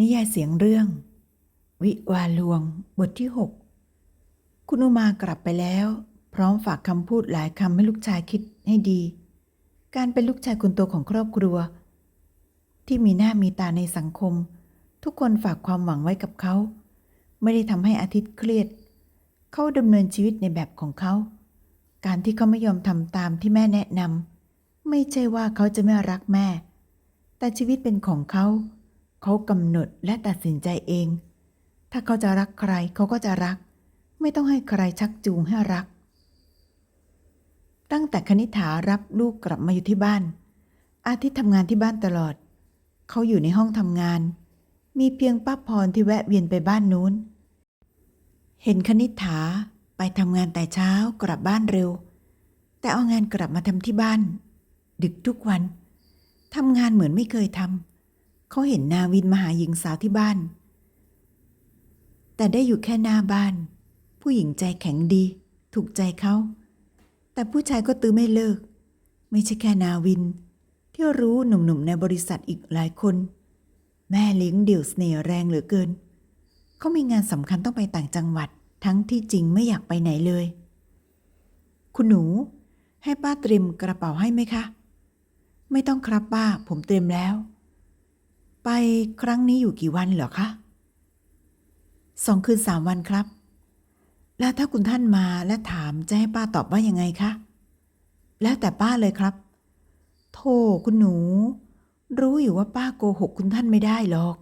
นิยายเสียงเรื่อง วิวาลวง บทที่ 6 คุณอุมากลับไปแล้ว พร้อมฝากคำพูดหลายคำให้ลูกชายคิดให้ดี การเป็นลูกชายคนโตของครอบครัว ที่มีหน้ามีตาในสังคม ทุกคนฝากความหวังไว้กับเขา ไม่ได้ทำให้อาทิตย์เครียด เขาดำเนินชีวิตในแบบของเขา การที่เขาไม่ยอมทำตามที่แม่แนะนำไม่ใช่ว่าเขาจะไม่รักแม่ แต่ชีวิตเป็นของเขา เขากำหนดและตัดสินใจเอง ถ้าเขาจะรักใครเขาก็จะรัก ไม่ต้องให้ใครชักจูงให้รัก ตั้งแต่คณิษฐารับลูกกลับมาอยู่ที่บ้าน อาทิตย์ทำงานที่บ้านตลอด เขาอยู่ในห้องทำงาน มีเพียงป้าพรที่แวะเวียนไปบ้านนู้น เห็นคณิษฐาไปทำงานแต่เช้ากลับบ้านเร็ว แต่เอางานกลับมาทำที่บ้าน ดึกทุกวันทำงานเหมือนไม่เคยทำ เขาเห็นนาวินมาหาหญิงสาวที่บ้าน แต่ได้อยู่แค่หน้าบ้าน ผู้หญิงใจแข็งดี ถูกใจเขา แต่ผู้ชายก็ตื้อไม่เลิก ไม่ใช่แค่นาวิน ที่รู้หนุ่มๆในบริษัทอีกหลายคน แม่เลี้ยงเดี่ยวเสน่ห์แรงเหลือเกิน เขามีงานสำคัญต้องไปต่างจังหวัด ทั้งที่จริงไม่อยากไปไหนเลย คุณหนู ให้ป้าเตรียมกระเป๋าให้ไหมคะ ไม่ต้องครับป้า ผมเตรียมแล้ว ไปครั้งนี้อยู่กี่วันเหรอคะสองคืนสามวันครับ แล้วถ้าคุณท่านมาและถามจะให้ป้าตอบว่ายังไงคะ แล้วแต่ป้าเลยครับ โธ่คุณหนู รู้อยู่ว่าป้าโกหกคุณท่านไม่ได้หรอก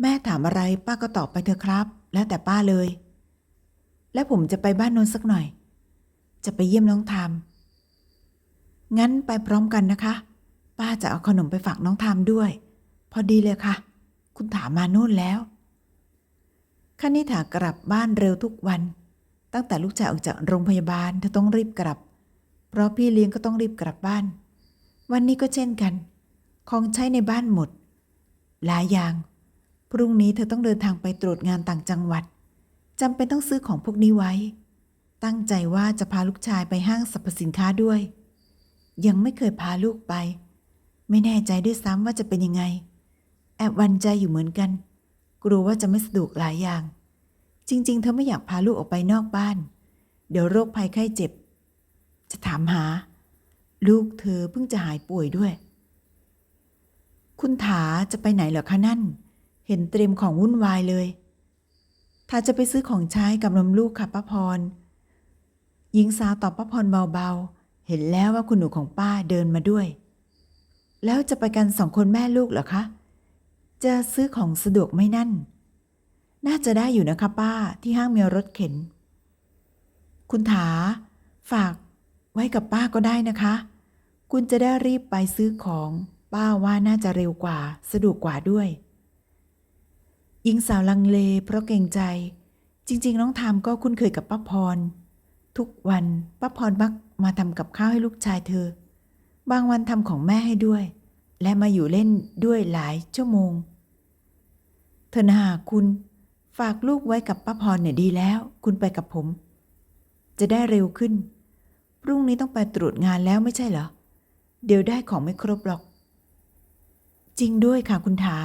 แม่ถามอะไรป้าก็ตอบไปเถอะครับ แล้วแต่ป้าเลย แล้วผมจะไปบ้านนนสักหน่อย จะไปเยี่ยมน้องทามงั้นไปพร้อมกันนะคะ ป้าจะเอาขนมไปฝากน้องทามด้วย พอดีเลยค่ะ คุณถามมานู่นแล้วคณิถากลับบ้านเร็วทุกวัน ตั้งแต่ลูกชายออกจากโรงพยาบาลเธอต้องรีบกลับ เพราะพี่เลี้ยงก็ต้องรีบกลับบ้าน วันนี้ก็เช่นกัน ของใช้ในบ้านหมด หลายอย่าง พรุ่งนี้เธอต้องเดินทางไปตรวจงานต่างจังหวัดจำเป็นต้องซื้อของพวกนี้ไว้ ตั้งใจว่าจะพาลูกชายไปห้างสรรพสินค้าด้วย ยังไม่เคยพาลูกไป ไม่แน่ใจด้วยซ้ำว่าจะเป็นยังไง อบวันใจอยู่เหมือนกัน กลัวว่าจะไม่สะดวกหลายอย่าง จริง ๆ เธอไม่อยากพาลูกออกไปนอกบ้าน เดี๋ยวโรคภัยไข้เจ็บ จะถามหา ลูกเธอเพิ่งจะหายป่วยด้วย คุณถาจะไปไหนเหรอคะนั่น เห็นเตรียมของวุ่นวายเลยถาจะไปซื้อของใช้กับนมลูกค่ะป้าพรหญิงสาวตอบป้าพรเบาๆ เห็นแล้วว่าคุณหนูของป้าเดินมาด้วย แล้วจะไปกันสองคนแม่ลูกเหรอคะ จะซื้อของสะดวกไหมนั่น น่าจะได้อยู่นะคะป้าที่ห้างมีรถเข็น คุณถา ฝากไว้กับป้าก็ได้นะคะ คุณจะได้รีบไปซื้อของ ป้าว่าน่าจะเร็วกว่าสะดวกกว่าด้วยหญิงสาวลังเลเพราะเกรงใจ จริง ๆ น้องทามก็คุ้นเคยกับป้าพร ทุกวันป้าพรมักมาทำกับข้าวให้ลูกชายเธอ บางวันทำของแม่ให้ด้วย และมาอยู่เล่นด้วยหลายชั่วโมง เธอนาคุณฝากลูกไว้กับป้าพรเนี่ยดีแล้ว คุณไปกับผม จะได้เร็วขึ้น พรุ่งนี้ต้องไปตรวจงานแล้วไม่ใช่เหรอ เดี๋ยวได้ของไม่ครบหรอก จริงด้วยค่ะคุณถา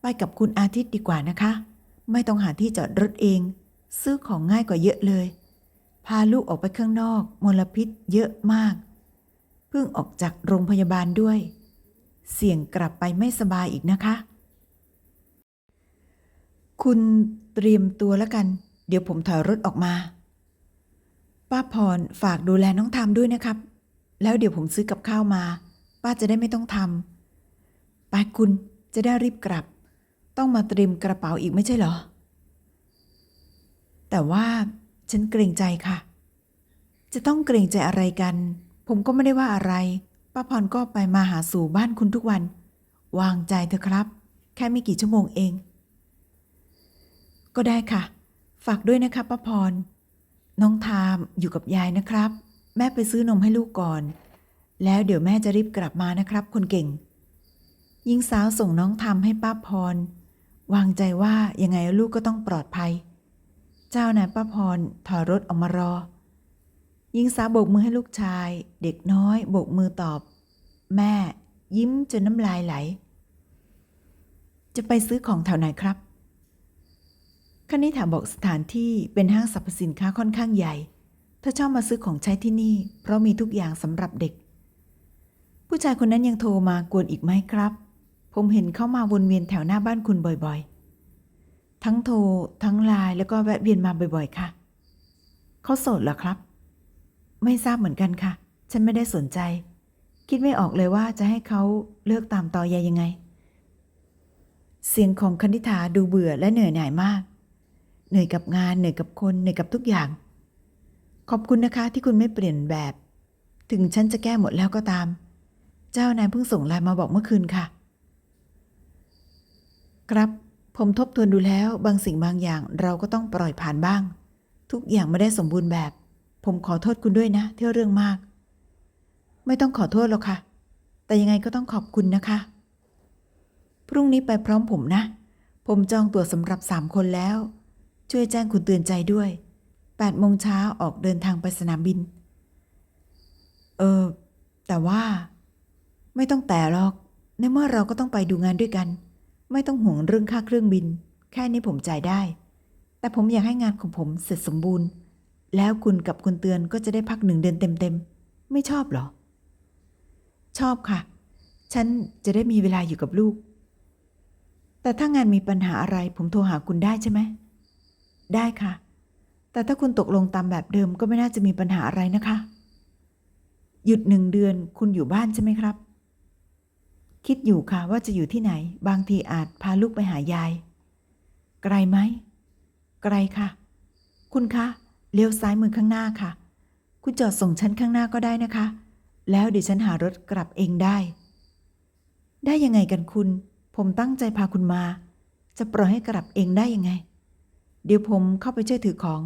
ไปกับคุณอาทิตย์ดีกว่านะคะ ไม่ต้องหาที่จอดรถเอง ซื้อของง่ายกว่าเยอะเลย พาลูกออกไปข้างนอก มลพิษเยอะมาก เพิ่งออกจากโรงพยาบาลด้วย เสี่ยงกลับไปไม่สบายอีกนะคะ คุณเตรียมตัวแล้วกัน เดี๋ยวผมถอยรถออกมา ป้าพรฝากดูแลน้องทามด้วยนะครับ แล้วเดี๋ยวผมซื้อกับข้าวมา ป้าจะได้ไม่ต้องทำไปคุณจะได้รีบกลับ ต้องมาเตรียมกระเป๋าอีกไม่ใช่เหรอ แต่ว่าฉันเกรงใจค่ะ จะต้องเกรงใจอะไรกัน ผมก็ไม่ได้ว่าอะไร ป้าพรก็ไปมาหาสู่บ้านคุณทุกวัน วางใจเถอะครับ แค่ไม่กี่ชั่วโมงเอง ก็ได้ค่ะ ฝากด้วยนะคะป้าพร น้องทามอยู่กับยายนะครับ แม่ไปซื้อนมให้ลูกก่อน แล้วเดี๋ยวแม่จะรีบกลับมานะครับ คนเก่งหญิงสาวส่งน้องทามให้ป้าพร วางใจว่ายังไงลูกก็ต้องปลอดภัย เจ้านายป้าพรถอยรถออกมารอหญิงสาวโบกมือให้ลูกชาย เด็กน้อยโบกมือตอบ แม่ ยิ้มจนน้ำลายไหลจจะไปซื้อของแถวไหนครับ คณิ ถาบอกสถานที่เป็นห้างสรรพสินค้าค่อนข้างใหญ่ เธอชอบมาซื้อของใช้ที่นี่ เพราะมีทุกอย่างสำหรับเด็ก ผู้ชายคนนั้นยังโทรมากวนอีกไหมครับ ผมเห็นเขามาวนเวียนแถวหน้าบ้านคุณบ่อยๆ ทั้งโทรทั้งไลน์แล้วก็แวะเวียนมาบ่อยๆ ค่ะ เขาโสดเหรอครับ ไม่ทราบเหมือนกันค่ะ ฉันไม่ได้สนใจ คิดไม่ออกเลยว่าจะให้เขาเลิกตามต่อยายยังไง เสียงของคณิ t าดูเบื่อและเหนื่อยหน่ายมาก เหนื่อยกับงานเหนื่อยกับคนเหนื่อยกับทุกอย่าง ขอบคุณนะคะที่คุณไม่เปลี่ยนแบบ ถึงฉันจะแก้หมดแล้วก็ตาม เจ้านายเพิ่งส่งไลน์มาบอกเมื่อคืนค่ะ ครับผมทบทวนดูแล้วบางสิ่งบางอย่างเราก็ต้องปล่อยผ่านบ้าง ทุกอย่างไม่ได้สมบูรณ์แบบ ผมขอโทษคุณด้วยนะที่เรื่องมาก ไม่ต้องขอโทษหรอกค่ะ แต่ยังไงก็ต้องขอบคุณนะคะ พรุ่งนี้ไปพร้อมผมนะ ผมจองตั๋วสำหรับสามคนแล้ว ช่วยแจ้งคุณเตือนใจด้วย8โมงเช้าออกเดินทางไปสนามบิน เออ แต่ว่า ไม่ต้องแต่หรอก ในเมื่อเราก็ต้องไปดูงานด้วยกัน ไม่ต้องห่วงเรื่องค่าเครื่องบิน แค่นี้ผมจ่ายได้ แต่ผมอยากให้งานของผมเสร็จสมบูรณ์ แล้วคุณกับคุณเตือนก็จะได้พักหนึ่งเดือนเต็มๆ ไม่ชอบเหรอ ชอบค่ะ ฉันจะได้มีเวลาอยู่กับลูก แต่ถ้างานมีปัญหาอะไรผมโทรหาคุณได้ใช่ไหม ได้ค่ะ แต่ถ้าคุณตกลงตามแบบเดิมก็ไม่น่าจะมีปัญหาอะไรนะคะ หยุดหนึ่งเดือนคุณอยู่บ้านใช่ไหมครับ คิดอยู่ค่ะว่าจะอยู่ที่ไหน บางทีอาจพาลูกไปหายาย ไกลไหม ไกลค่ะ คุณคะ เลี้ยวซ้ายมือข้างหน้าค่ะ คุณจอดส่งฉันข้างหน้าก็ได้นะคะ แล้วเดี๋ยวฉันหารถกลับเองได้ ได้ยังไงกันคุณ ผมตั้งใจพาคุณมา จะปล่อยให้กลับเองได้ยังไง เดี๋ยวผมเข้าไปช่วยถือของ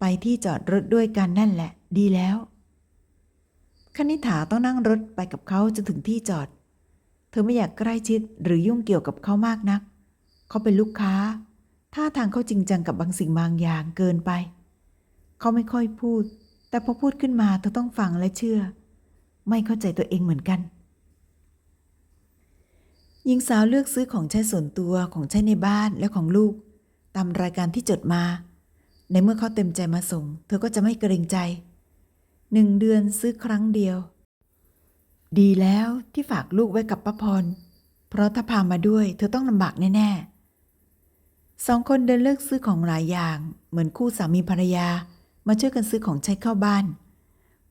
ไปที่จอดรถด้วยกันนั่นแหละ ดีแล้วคณิ t าต้องนั่งรถไปกับเขาจนถึงที่จอด เธอไม่อยากใกล้ชิดหรือยุ่งเกี่ยวกับเขามากนัก เขาเป็นลูกค้า ท่าทางเขาจริงจังกับบางสิ่งบางอย่างเกินไป เขาไม่ค่อยพูด แต่พอพูดขึ้นมาเธอต้องฟังและเชื่อ ไม่เข้าใจตัวเองเหมือนกัน หญิงสาวเลือกซื้อของใช้ส่วนตัวของใช้ในบ้านและของลูก ตามรายการที่จดมา ในเมื่อเขาเต็มใจมาส่ง เธอก็จะไม่เกรงใจหนึ่งเดือนซื้อครั้งเดียว ดีแล้วที่ฝากลูกไว้กับป้าพร เพราะถ้าพามาด้วยเธอต้องลำบากแน่ๆสองคนเดินเลือกซื้อของหลายอย่าง เหมือนคู่สามีภรรยามาช่วยกันซื้อของใช้เข้าบ้าน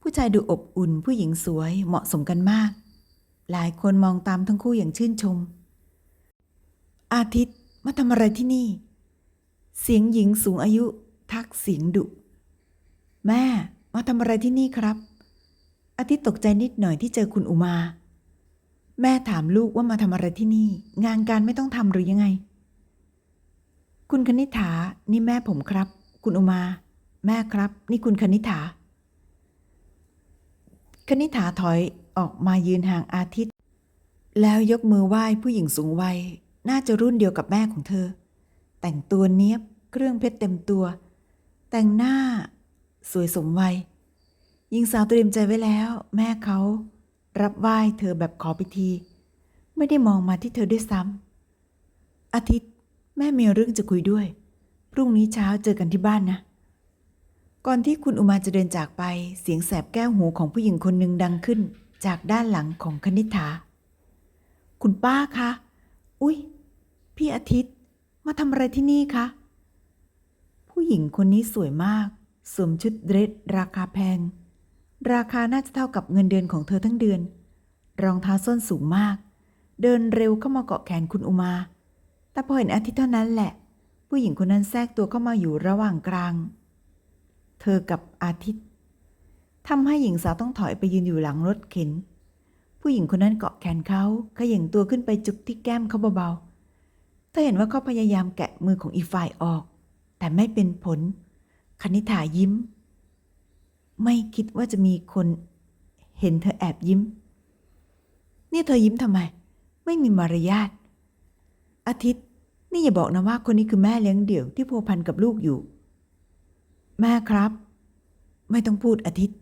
ผู้ชายดูอบอุ่นผู้หญิงสวยเหมาะสมกันมาก หลายคนมองตามทั้งคู่อย่างชื่นชม อาทิตย์มาทำอะไรที่นี่ เสียงหญิงสูงอายุทักเสียงดุ แม่มาทำอะไรที่นี่ครับ อาทิตย์ตกใจนิดหน่อยที่เจอคุณอุมา แม่ถามลูกว่ามาทำอะไรที่นี่ งานการไม่ต้องทำหรือยังไง คุณคณิ t านี่แม่ผมครับ คุณอุมา แม่ครับ นี่คุณคณิ t าคณิ t าถอยออกมายืนห่างอาทิตย์ แล้วยกมือไหว้ผู้หญิงสูงวัย น่าจะรุ่นเดียวกับแม่ของเธอ แต่งตัวเนี้ยบเครื่องเพชรเต็มตัว แต่งหน้า สวยสมวัยหญิงสาวเตรียมใจไว้แล้ว แม่เขารับไหว้เธอแบบขอพิธี ไม่ได้มองมาที่เธอด้วยซ้ำอาทิตย์แม่มีเรื่องจะคุยด้วย พรุ่งนี้เช้าเจอกันที่บ้านนะ ก่อนที่คุณอุมาจะเดินจากไปเสียงแสบแก้วหูของผู้หญิงคนหนึ่งดังขึ้นจากด้านหลังของคณิ t าคุณป้าคะ อุ๊ยพี่อาทิตย์ มาทำอะไรที่นี่คะ ผู้หญิงคนนี้สวยมาก สวมชุดเดรสราคาแพง ราคาน่าจะเท่ากับเงินเดือนของเธอทั้งเดือน รองเท้าส้นสูงมาก เดินเร็วเข้ามาเกาะแขนคุณอุมา แต่พอเห็นอาทิตย์เท่านั้นแหละ ผู้หญิงคนนั้นแทรกตัวเข้ามาอยู่ระหว่างกลาง เธอกับอาทิตย์ทำให้หญิงสาวต้องถอยไปยืนอยู่หลังรถเข็น ผู้หญิงคนนั้นเกาะแขนเขาเขย่งตัวขึ้นไปจุกที่แก้มเขาเบา เธอเห็นว่าเขาพยายามแกะมือของอีกฝ่ายออก แต่ไม่เป็นผล คณิ t ายิ้ม ไม่คิดว่าจะมีคนเห็นเธอแอบยิ้ม นี่เธอยิ้มทำไม ไม่มีมารยาท อาทิตย์ นี่อย่าบอกนะว่าคนนี้คือแม่เลี้ยงเดี่ยวที่พัวพันกับลูกอยู่ แม่ครับ ไม่ต้องพูดอาทิตย์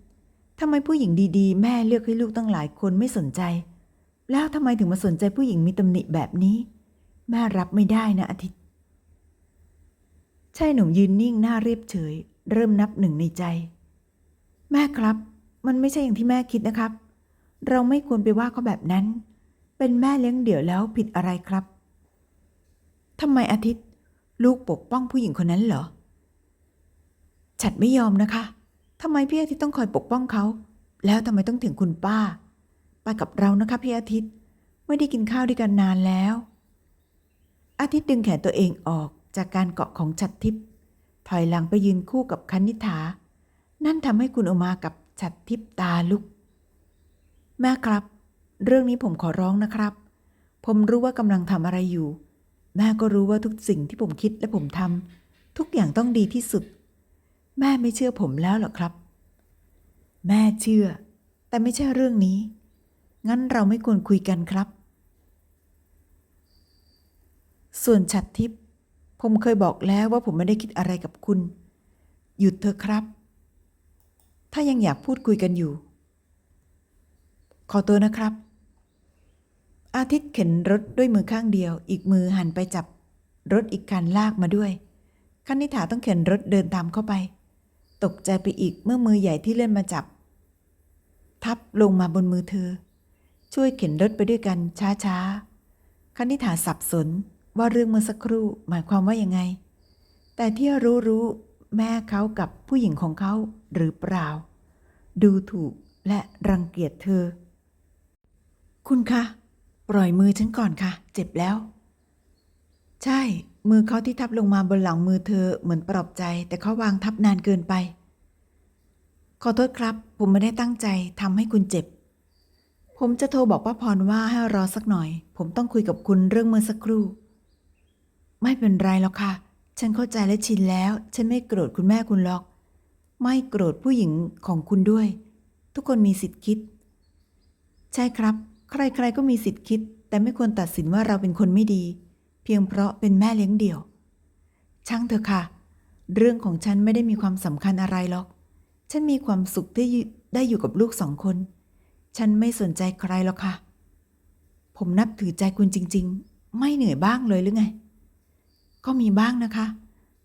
ทำไมผู้หญิงดีๆ แม่เลือกให้ลูกตั้งหลายคนไม่สนใจ แล้วทำไมถึงมาสนใจผู้หญิงมีตำหนิแบบนี้ แม่รับไม่ได้นะอาทิตย์ชายหนุ่มยืนนิ่งหน้าเรียบเฉย เริ่มนับหนึ่งในใจ แม่ครับ มันไม่ใช่อย่างที่แม่คิดนะครับ เราไม่ควรไปว่าเขาแบบนั้น เป็นแม่เลี้ยงเดี่ยวแล้วผิดอะไรครับทำไมอาทิตย์ ลูกปกป้องผู้หญิงคนนั้นเหรอ ฉัดไม่ยอมนะคะทำไมพี่อาทิตย์ต้องคอยปกป้องเขา แล้วทำไมต้องถึงคุณป้า ไปกับเรานะคะพี่อาทิตย์ ไม่ได้กินข้าวด้วยกันนานแล้ว อาทิตย์ดึงแขนตัวเองออกจากการเกาะของฉัดทิพย์ถอยหลังไปยืนคู่กับคณิษฐานั่นทำให้คุณโอมากับฉัดทิพย์ตาลุก แม่ครับ เรื่องนี้ผมขอร้องนะครับ ผมรู้ว่ากำลังทำอะไรอยู่ แม่ก็รู้ว่าทุกสิ่งที่ผมคิดและผมทำทุกอย่างต้องดีที่สุด แม่ไม่เชื่อผมแล้วหรอครับ แม่เชื่อ แต่ไม่ใช่เรื่องนี้ งั้นเราไม่ควรคุยกันครับ ส่วนฉัดทิพย์ผมเคยบอกแล้วว่าผมไม่ได้คิดอะไรกับคุณ หยุดเถอะครับ ถ้ายังอยากพูดคุยกันอยู่ ขอตัวนะครับ อาทิตย์เข็นรถด้วยมือข้างเดียว อีกมือหันไปจับ รถอีกคันลากมาด้วยคณิษฐาต้องเข็นรถเดินตามเข้าไป ตกใจไปอีกเมื่อมือใหญ่ที่เลื่อนมาจับ ทับลงมาบนมือเธอ ช่วยเข็นรถไปด้วยกันช้าๆคณิษฐาสับสน ว่าเรื่องเมื่อสักครู่หมายความว่ายังไง แต่ที่รู้รู้แม่เขากับผู้หญิงของเขาหรือเปล่า ดูถูกและรังเกียจเธอ คุณคะปล่อยมือฉันก่อนค่ะ เจ็บแล้ว ใช่ มือเขาที่ทับลงมาบนหลังมือเธอเหมือนปลอบใจ แต่เขาวางทับนานเกินไป ขอโทษครับ ผมไม่ได้ตั้งใจทำให้คุณเจ็บ ผมจะโทรบอกป้าพรว่าให้รอสักหน่อย ผมต้องคุยกับคุณเรื่องเมื่อสักครู่ ไม่เป็นไรหรอกค่ะ ฉันเข้าใจและชินแล้ว ฉันไม่โกรธคุณแม่คุณหรอก ไม่โกรธผู้หญิงของคุณด้วย ทุกคนมีสิทธิ์คิด ใช่ครับ ใครๆก็มีสิทธิ์คิด แต่ไม่ควรตัดสินว่าเราเป็นคนไม่ดี เพียงเพราะเป็นแม่เลี้ยงเดี่ยว ช่างเถอะค่ะ เรื่องของฉันไม่ได้มีความสำคัญอะไรหรอก ฉันมีความสุขที่ได้อยู่กับลูกสองคน ฉันไม่สนใจใครหรอกค่ะ ผมนับถือใจคุณจริง ๆ ไม่เหนื่อยบ้างเลยหรือไง ก็มีบ้างนะคะ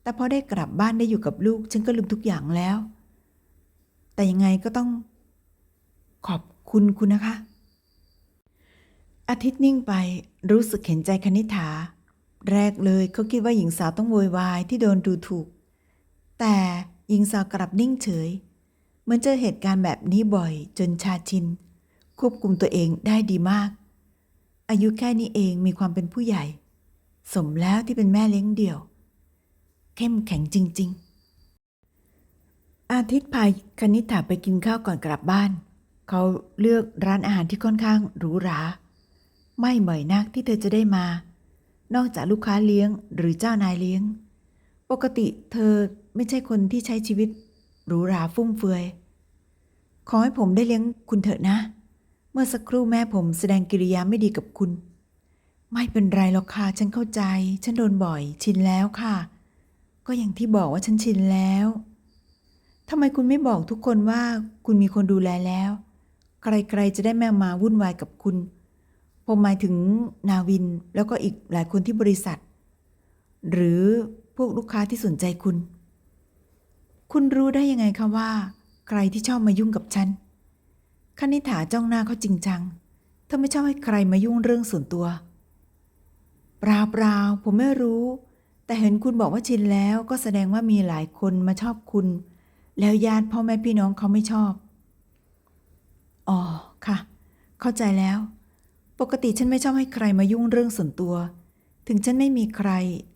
แต่พอได้กลับบ้านได้อยู่กับลูก ฉันก็ลืมทุกอย่างแล้ว แต่ยังไงก็ต้อง ขอบคุณคุณนะคะ อาทิตย์นิ่งไปรู้สึกเห็นใจคณิษฐาแรกเลยเขาคิดว่าหญิงสาวต้องโวยวายที่โดนดูถูก แต่หญิงสาวกลับนิ่งเฉย เหมือนเจอเหตุการณ์แบบนี้บ่อยจนชาชิน ควบคุมตัวเองได้ดีมาก อายุแค่นี้เองมีความเป็นผู้ใหญ่ สมแล้วที่เป็นแม่เลี้ยงเดี่ยว เข้มแข็งจริง ๆ อาทิตย์พายคณิษฐาไปกินข้าวก่อนกลับบ้าน เขาเลือกร้านอาหารที่ค่อนข้างหรูหรา ไม่บ่อยนักที่เธอจะได้มา นอกจากลูกค้าเลี้ยงหรือเจ้านายเลี้ยง ปกติเธอไม่ใช่คนที่ใช้ชีวิตหรูหราฟุ่มเฟือย ขอให้ผมได้เลี้ยงคุณเถอะนะ เมื่อสักครู่แม่ผมแสดงกิริยาไม่ดีกับคุณ ไม่เป็นไรหรอกค่ะ ฉันเข้าใจ ฉันโดนบ่อย ชินแล้วค่ะ ก็อย่างที่บอกว่าฉันชินแล้วทำไมคุณไม่บอกทุกคนว่าคุณมีคนดูแลแล้ว ใครๆจะได้แม่มาวุ่นวายกับคุณ ผมหมายถึงนาวินแล้วก็อีกหลายคนที่บริษัท หรือพวกลูกค้าที่สนใจคุณ คุณรู้ได้ยังไงคะว่า ใครที่ชอบมายุ่งกับฉันคณิษฐาจ้องหน้าเขาจริงจัง เธอไม่ชอบให้ใครมายุ่งเรื่องส่วนตัวเปล่าเปล่าผมไม่รู้ แต่เห็นคุณบอกว่าชินแล้วก็แสดงว่ามีหลายคนมาชอบคุณ แล้วญาติพ่อแม่พี่น้องเขาไม่ชอบ อ๋อค่ะ เข้าใจแล้ว ปกติฉันไม่ชอบให้ใครมายุ่งเรื่องส่วนตัว ถึงฉันไม่มีใคร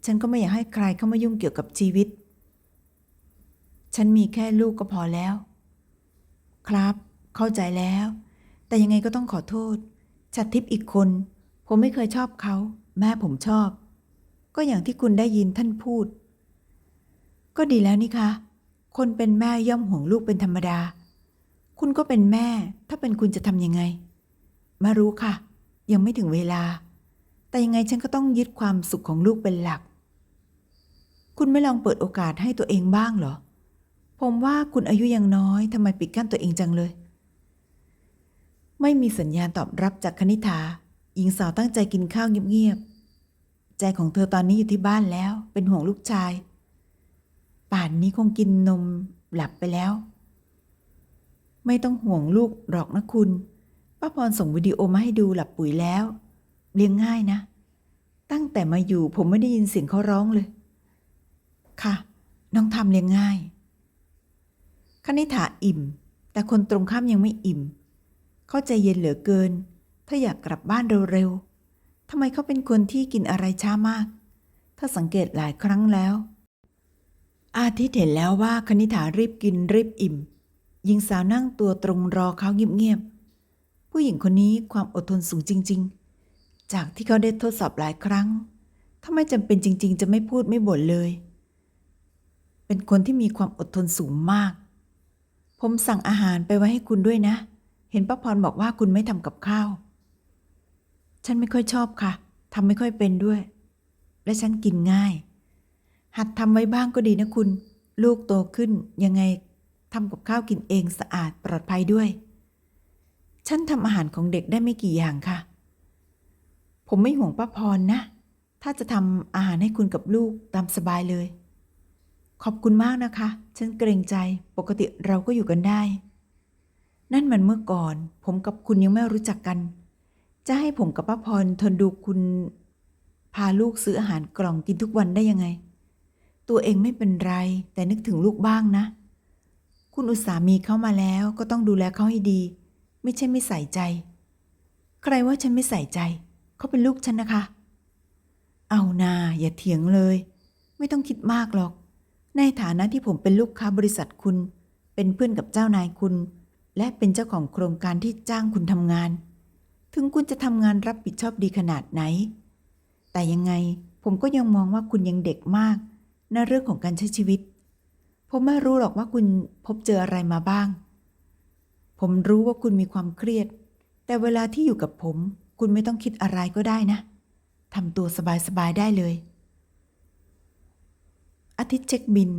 ฉันก็ไม่อยากให้ใครเข้ามายุ่งเกี่ยวกับชีวิต ฉันมีแค่ลูกก็พอแล้ว ครับ เข้าใจแล้ว แต่ยังไงก็ต้องขอโทษ ชัดทิพย์อีกคน ผมไม่เคยชอบเขา แม่ผมชอบ ก็อย่างที่คุณได้ยินท่านพูด ก็ดีแล้วนี่คะ คนเป็นแม่ย่อมห่วงลูกเป็นธรรมดา คุณก็เป็นแม่ ถ้าเป็นคุณจะทำยังไง มารู้ค่ะ ยังไม่ถึงเวลา แต่ยังไงฉันก็ต้องยึดความสุขของลูกเป็นหลัก คุณไม่ลองเปิดโอกาสให้ตัวเองบ้างเหรอ ผมว่าคุณอายุยังน้อยทำไมปิดกั้นตัวเองจังเลย ไม่มีสัญญาณตอบรับจากคณิ t า หญิงสาวตั้งใจกินข้าวเงียบๆ ใจของเธอตอนนี้อยู่ที่บ้านแล้ว เป็นห่วงลูกชาย ป่านนี้คงกินนมหลับไปแล้ว ไม่ต้องห่วงลูกหรอกนะคุณ ป้าพรส่งวิดีโอมาให้ดูหลับปุ๋ยแล้ว เลี้ยงง่ายนะ ตั้งแต่มาอยู่ผมไม่ได้ยินเสียงเขาร้องเลย ค่ะ น้องทำเลี้ยงง่ายคณิ t าอิ่ม แต่คนตรงข้ามยังไม่อิ่ม เข้าใจเย็นเหลือเกิน ถ้าอยากกลับบ้านเร็วๆทำไมเขาเป็นคนที่กินอะไรช้ามาก ถ้าสังเกตหลายครั้งแล้ว อาทิตย์เห็นแล้วว่าคณิ t ารีบกินรีบอิ่ม หญิงสาวนั่งตัวตรงรอเขาเงียบๆ ผู้หญิงคนนี้ความอดทนสูงจริง ๆ จากที่เขาได้ทดสอบหลายครั้ง ถ้าไม่จำเป็นจริง ๆ จะไม่พูดไม่บ่นเลย เป็นคนที่มีความอดทนสูงมาก ผมสั่งอาหารไปไว้ให้คุณด้วยนะ เห็นป้าพรบอกว่าคุณไม่ทำกับข้าว ฉันไม่ค่อยชอบค่ะทำไม่ค่อยเป็นด้วย และฉันกินง่าย หัดทำไว้บ้างก็ดีนะคุณ ลูกโตขึ้นยังไงทำกับข้าวกินเองสะอาดปลอดภัยด้วย ฉันทำอาหารของเด็กได้ไม่กี่อย่างค่ะ ผมไม่ห่วงป้าพรนะ ถ้าจะทำอาหารให้คุณกับลูกตามสบายเลย ขอบคุณมากนะคะ ฉันเกรงใจปกติเราก็อยู่กันได้ นั่นมันเมื่อก่อน ผมกับคุณยังไม่รู้จักกัน จะให้ผมกับป้าพรทนดูคุณพาลูกซื้ออาหารกล่องกินทุกวันได้ยังไง ตัวเองไม่เป็นไร แต่นึกถึงลูกบ้างนะ คุณอุตส่าห์มีเข้ามาแล้วก็ต้องดูแลเขาให้ดี ไม่ใช่ไม่ใส่ใจ ใครว่าฉันไม่ใส่ใจ เขาเป็นลูกฉันนะคะ เอานาอย่าเถียงเลย ไม่ต้องคิดมากหรอก ในฐานะที่ผมเป็นลูกค้าบริษัทคุณ เป็นเพื่อนกับเจ้านายคุณ และเป็นเจ้าของโครงการที่จ้างคุณทำงาน ถึงคุณจะทำงานรับผิดชอบดีขนาดไหน แต่ยังไงผมก็ยังมองว่าคุณยังเด็กมาก ในเรื่องของการใช้ชีวิต ผมไม่รู้หรอกว่าคุณพบเจออะไรมาบ้าง ผมรู้ว่าคุณมีความเครียด แต่เวลาที่อยู่กับผม คุณไม่ต้องคิดอะไรก็ได้นะทำตัวสบายๆได้เลยอาทิตย์เช็คบิน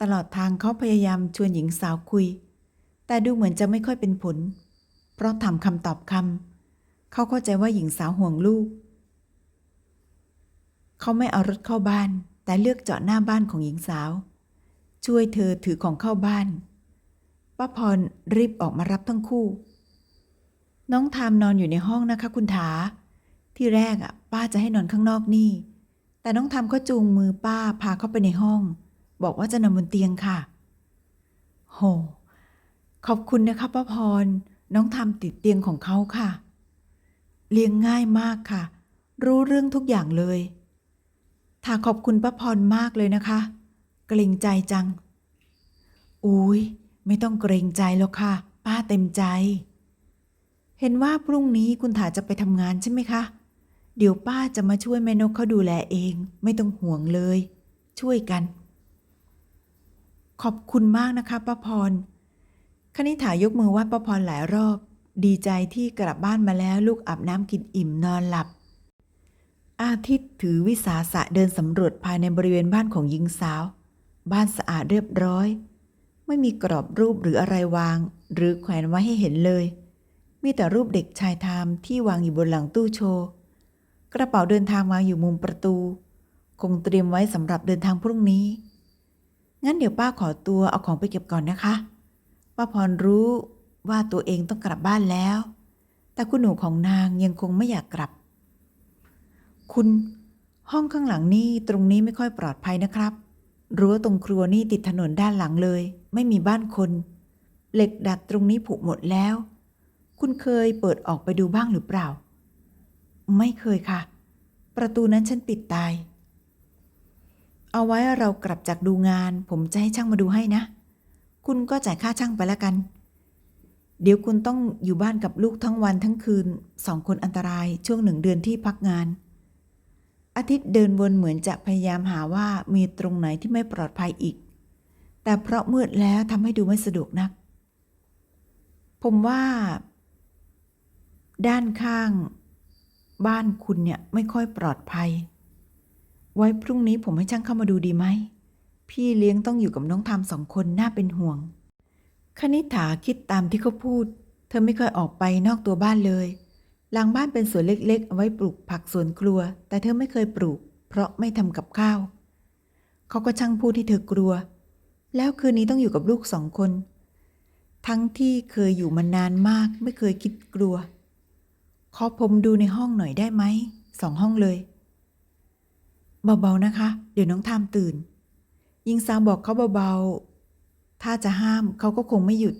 ตลอดทางเขาพยายามชวนหญิงสาวคุย แต่ดูเหมือนจะไม่ค่อยเป็นผล เพราะทำคำตอบคำ เขาเข้าใจว่าหญิงสาวห่วงลูก เขาไม่เอารถเข้าบ้าน แต่เลือกจอดหน้าบ้านของหญิงสาว ช่วยเธอถือของเข้าบ้าน ป้าพรรีบออกมารับทั้งคู่ น้องทามนอนอยู่ในห้องนะคะคุณถา ที่แรกอะ ป้าจะให้นอนข้างนอกนี่ แต่น้องทามก็จูงมือป้าพาเข้าไปในห้อง บอกว่าจะนอนบนเตียงค่ะ โห ขอบคุณนะคะป้าพรน้องทามติดเตียงของเขาค่ะ เลี้ยงง่ายมากค่ะ รู้เรื่องทุกอย่างเลยถ้าขอบคุณป้าพรมากเลยนะคะ เกรงใจจัง อุ้ยไม่ต้องเกรงใจแล้วค่ะ ป้าเต็มใจ เห็นว่าพรุ่งนี้คุณถาจะไปทำงานใช่ไหมคะ เดี๋ยวป้าจะมาช่วยแม่นกเขาดูแลเอง ไม่ต้องห่วงเลย ช่วยกัน ขอบคุณมากนะคะป้าพรคณิษฐายกมือไหว้ป้าพรหลายรอบ ดีใจที่กลับบ้านมาแล้วลูกอาบน้ำกินอิ่มนอนหลับ อาทิตย์ถือวิสาสะเดินสำรวจภายในบริเวณบ้านของหญิงสาว บ้านสะอาดเรียบร้อย ไม่มีกรอบรูปหรืออะไรวาง หรือแขวนไว้ให้เห็นเลย มีแต่รูปเด็กชายทามที่วางอยู่บนหลังตู้โชว์ กระเป๋าเดินทางวางอยู่มุมประตู คงเตรียมไว้สำหรับเดินทางพรุ่งนี้ งั้นเดี๋ยวป้าขอตัวเอาของไปเก็บก่อนนะคะ ป้าพรรู้ ว่าตัวเองต้องกลับบ้านแล้ว แต่คุณหนูของนางยังคงไม่อยากกลับ คุณ ห้องข้างหลังนี่ตรงนี้ไม่ค่อยปลอดภัยนะครับ รั้วตรงครัวนี่ติดถนนด้านหลังเลย ไม่มีบ้านคน เหล็กดัดตรงนี้ผุหมดแล้ว คุณเคยเปิดออกไปดูบ้างหรือเปล่า ไม่เคยค่ะ ประตูนั้นฉันปิดตาย เอาไว้เรากลับจากดูงาน ผมจะให้ช่างมาดูให้นะ คุณก็จ่ายค่าช่างไปแล้วกัน เดี๋ยวคุณต้องอยู่บ้านกับลูกทั้งวันทั้งคืนสองคนอันตรายช่วงหนึ่งเดือนที่พักงาน อาทิตย์เดินวนเหมือนจะพยายามหาว่ามีตรงไหนที่ไม่ปลอดภัยอีก แต่เพราะมืดแล้วทำให้ดูไม่สะดวกนัก ผมว่า ด้านข้าง บ้านคุณเนี่ยไม่ค่อยปลอดภัย ไว้พรุ่งนี้ผมให้ช่างเข้ามาดูดีไหม พี่เลี้ยงต้องอยู่กับน้องทามสองคนน่าเป็นห่วง คณิษฐาคิดตามที่เขาพูด เธอไม่เคยออกไปนอกตัวบ้านเลย หลังบ้านเป็นสวนเล็กๆ เอาไว้ปลูกผักสวนครัว แต่เธอไม่เคยปลูก เพราะไม่ทำกับข้าว เขาก็ช่างพูดที่เธอกลัว แล้วคืนนี้ต้องอยู่กับลูกสองคน ทั้งที่เคยอยู่มานานมากไม่เคยคิดกลัว ขอผมดูในห้องหน่อยได้ไหม สองห้องเลย เบาๆนะคะ เดี๋ยวน้องทามตื่นยิงสาวบอกเขาเบาๆ ถ้าจะห้ามเขาก็คงไม่หยุด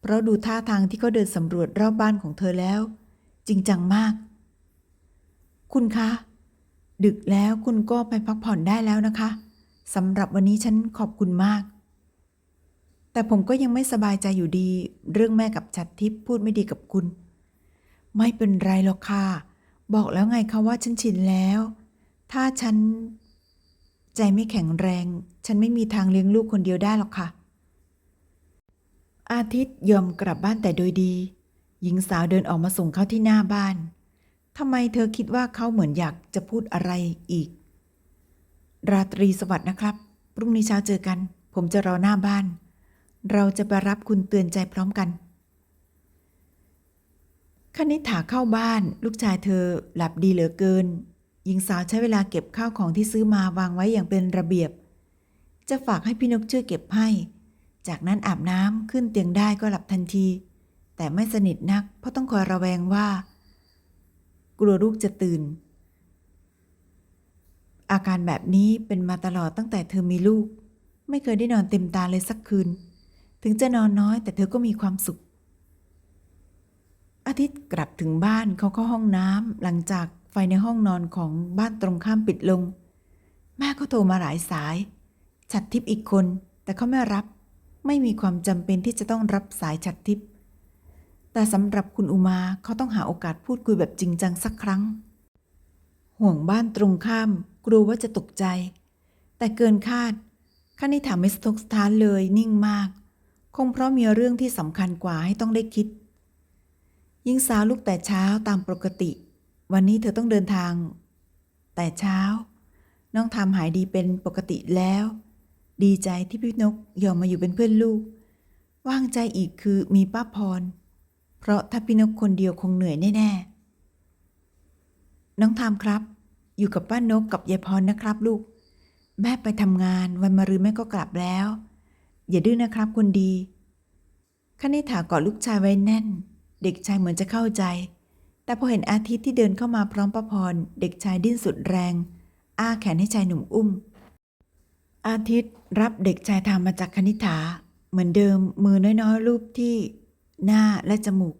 เพราะดูท่าทางที่เขาเดินสำรวจรอบบ้านของเธอแล้ว จริงจังมาก คุณคะ ดึกแล้วคุณก็ไปพักผ่อนได้แล้วนะคะสำหรับวันนี้ฉันขอบคุณมาก แต่ผมก็ยังไม่สบายใจอยู่ดี เรื่องแม่กับชัดทิพย์พูดไม่ดีกับคุณ ไม่เป็นไรหรอกค่ะ บอกแล้วไงคะว่าฉันชินแล้ว ถ้าฉัน ใจไม่แข็งแรง ฉันไม่มีทางเลี้ยงลูกคนเดียวได้หรอกค่ะ อาทิตย์ยอมกลับบ้านแต่โดยดี หญิงสาวเดินออกมาส่งเขาที่หน้าบ้านทำไมเธอคิดว่าเขาเหมือนอยากจะพูดอะไรอีก ราตรีสวัสดิ์นะครับ พรุ่งนี้เช้าเจอกัน ผมจะรอหน้าบ้าน เราจะไปรับคุณเตือนใจพร้อมกันคณิษฐาเข้าบ้าน ลูกชายเธอหลับดีเหลือเกิน หญิงสาวใช้เวลาเก็บข้าวของที่ซื้อมาวางไว้อย่างเป็นระเบียบ จะฝากให้พี่นกช่วยเก็บให้ จากนั้นอาบน้ำขึ้นเตียงได้ก็หลับทันที แต่ไม่สนิทนัก เพราะต้องคอยระแวงว่า กลัวลูกจะตื่น อาการแบบนี้เป็นมาตลอดตั้งแต่เธอมีลูก ไม่เคยได้นอนเต็มตาเลยสักคืน ถึงจะนอนน้อยแต่เธอก็มีความสุข อาทิตย์กลับถึงบ้านเขาเข้าห้องน้ำหลังจากไฟในห้องนอนของบ้านตรงข้ามปิดลง แม่ก็โทรมาหลายสาย ฉัดทิพย์อีกคน แต่เขาไม่รับ ไม่มีความจำเป็นที่จะต้องรับสายฉัดทิพย์แต่สำหรับคุณอุมาเขาต้องหาโอกาสพูดคุยแบบจริงจังสักครั้ง ห่วงบ้านตรงข้าม กลัวว่าจะตกใจ แต่เกินคาดคณิถาไม่สะทกสถานเลยนิ่งมาก คงเพราะมีเรื่องที่สำคัญกว่าให้ต้องได้คิดหญิงสาวลุกแต่เช้าตามปกติ วันนี้เธอต้องเดินทาง แต่เช้า น้องทามหายดีเป็นปกติแล้ว ดีใจที่พี่นกยอมมาอยู่เป็นเพื่อนลูก ว่างใจอีกคือมีป้าพร เพราะถ้าพี่นกคนเดียวคงเหนื่อยแน่ๆ น้องทามครับ อยู่กับป้านกกับยายพรนะครับลูก แม่ไปทำงานวันมะรืนแม่ก็กลับแล้ว อย่าดื้อนะครับคนดีคณิษฐากอดลูกชายไว้แน่น เด็กชายเหมือนจะเข้าใจ แต่พอเห็นอาทิตย์ที่เดินเข้ามาพร้อมป้าพร เด็กชายดิ้นสุดแรง อ้าแขนให้ชายหนุ่มอุ้ม อาทิตย์รับเด็กชายทามมาจากคณิษฐาเหมือนเดิมมือน้อยๆรูปที่หน้าและจมูก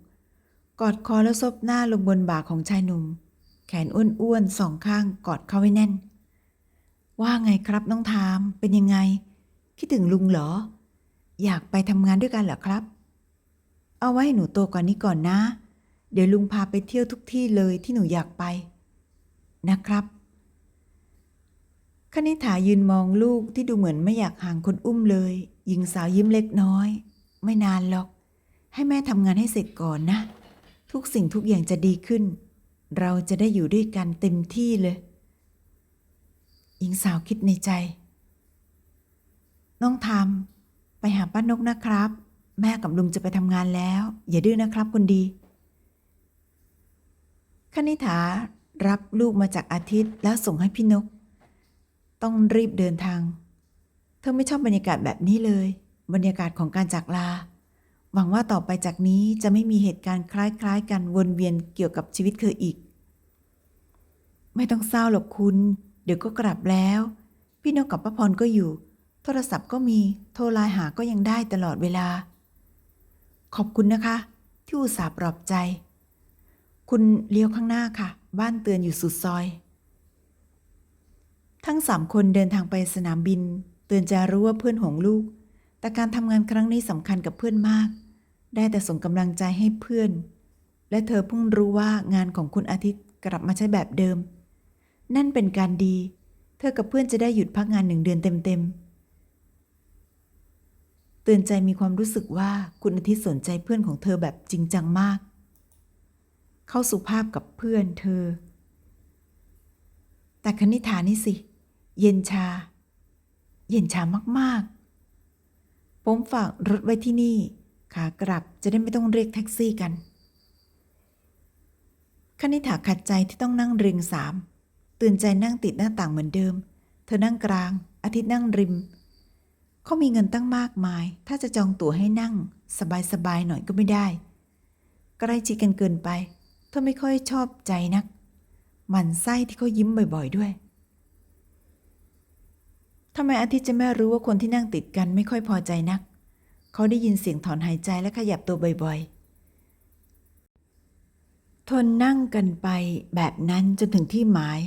กอดคอแล้วซบหน้าลงบนบ่าของชายหนุ่ม แขนอ้วนๆสองข้างกอดเขาไว้แน่น ว่าไงครับน้องทามเป็นยังไง คิดถึงลุงเหรอ อยากไปทำงานด้วยกันเหรอครับ เอาไว้ให้หนูโตกว่านี้ก่อนนะ เดี๋ยวลุงพาไปเที่ยวทุกที่เลยที่หนูอยากไป นะครับ คณิษฐายืนมองลูกที่ดูเหมือนไม่อยากห่างคนอุ้มเลย หญิงสาวยิ้มเล็กน้อย ไม่นานหรอก ให้แม่ทำงานให้เสร็จก่อนนะ ทุกสิ่งทุกอย่างจะดีขึ้น เราจะได้อยู่ด้วยกันเต็มที่เลย หญิงสาวคิดในใจ น้องทำไปหาป้านกนะครับ แม่กับลุงจะไปทำงานแล้ว อย่าดื้อนะครับคนดีคณิษฐารับลูกมาจากอาทิตย์แล้วส่งให้พี่นก ต้องรีบเดินทาง เธอไม่ชอบบรรยากาศแบบนี้เลย บรรยากาศของการจากลา หวังว่าต่อไปจากนี้จะไม่มีเหตุการณ์คล้ายๆ กันวนเวียนเกี่ยวกับชีวิตเธออีก ไม่ต้องเศร้าหรอกคุณ เดี๋ยวก็กลับแล้ว พี่นกกับป้าพรก็อยู่ โทรศัพท์ก็มีโทรไลน์หาก็ยังได้ตลอดเวลา ขอบคุณนะคะ ที่อุตส่าห์ปลอบใจ คุณเลี้ยวข้างหน้าค่ะ บ้านเตือนอยู่สุดซอย ทั้งสามคนเดินทางไปสนามบิน เตือนจะรู้ว่าเพื่อนห่วงลูก แต่การทำงานครั้งนี้สำคัญกับเพื่อนมาก ได้แต่ส่งกำลังใจให้เพื่อน และเธอเพิ่งรู้ว่างานของคุณอาทิตย์กลับมาใช้แบบเดิม นั่นเป็นการดี เธอกับเพื่อนจะได้หยุดพักงานหนึ่งเดือนเต็มๆ เตือนใจมีความรู้สึกว่าคุณอาทิตย์สนใจเพื่อนของเธอแบบจริงจังมาก เข้าสุภาพกับเพื่อนเธอ แต่คณิธานี่สิเเย็นชา เย็นชามากๆ ผมฝากรถไว้ที่นี่ ขากลับจะได้ไม่ต้องเรียกแท็กซี่กันคณิษฐาขัดใจที่ต้องนั่งรียงสาม ตื่นใจนั่งติดหน้าต่างเหมือนเดิม เธอนั่งกลาง อาทิตย์นั่งริม เขามีเงินตั้งมากมาย ถ้าจะจองตั๋วให้นั่ง สบายๆหน่อยก็ไม่ได้ใกล้ชิดกันเกินไป เธอไม่ค่อยชอบใจนัก หมันไส้ที่เขายิ้มบ่อยๆด้วย ทำไมอาทิตย์จะไม่รู้ว่าคนที่นั่งติดกันไม่ค่อยพอใจนัก เขาได้ยินเสียงถอนหายใจและขยับตัวบ่อยๆ ทนนั่งกันไปแบบนั้นจนถึงที่หมาย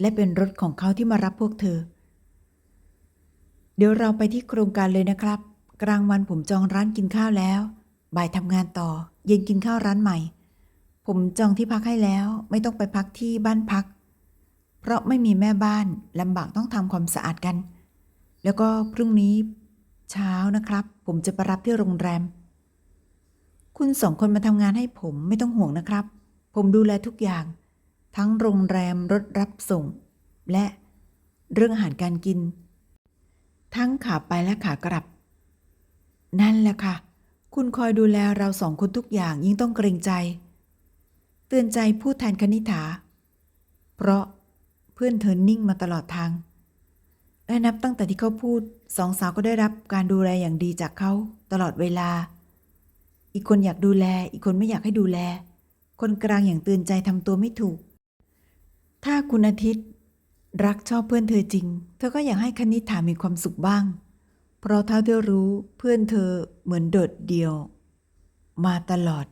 และเป็นรถของเขาที่มารับพวกเธอ เดี๋ยวเราไปที่โครงการเลยนะครับ กลางวันผมจองร้านกินข้าวแล้ว บ่ายทำงานต่อ เย็นกินข้าวร้านใหม่ ผมจองที่พักให้แล้ว ไม่ต้องไปพักที่บ้านพัก เพราะไม่มีแม่บ้านลำบากต้องทำความสะอาดกัน แล้วก็พรุ่งนี้เช้านะครับ ผมจะไปรับที่โรงแรม คุณสองคนมาทำงานให้ผมไม่ต้องห่วงนะครับ ผมดูแลทุกอย่าง ทั้งโรงแรมรถรับส่ง และเรื่องอาหารการกิน ทั้งขาไปและขากลับ นั่นแหละค่ะ คุณคอยดูแลเราสองคนทุกอย่างยิ่งต้องเกรงใจ เตือนใจพูดแทนคณิ t าเพราะเพื่อนเธอนิ่งมาตลอดทาง และนับตั้งแต่ที่เขาพูดสองสาวก็ได้รับการดูแลอย่างดีจากเขาตลอดเวลา อีกคนอยากดูแล อีกคนไม่อยากให้ดูแล คนกลางอย่างเตือนใจทำตัวไม่ถูก ถ้าคุณอาทิตย์ รักชอบเพื่อนเธอจริง เธอก็อยากให้คณิษฐามีความสุขบ้าง เพราะเท่าที่รู้เพื่อนเธอเหมือนโดดเดี่ยว มาตลอด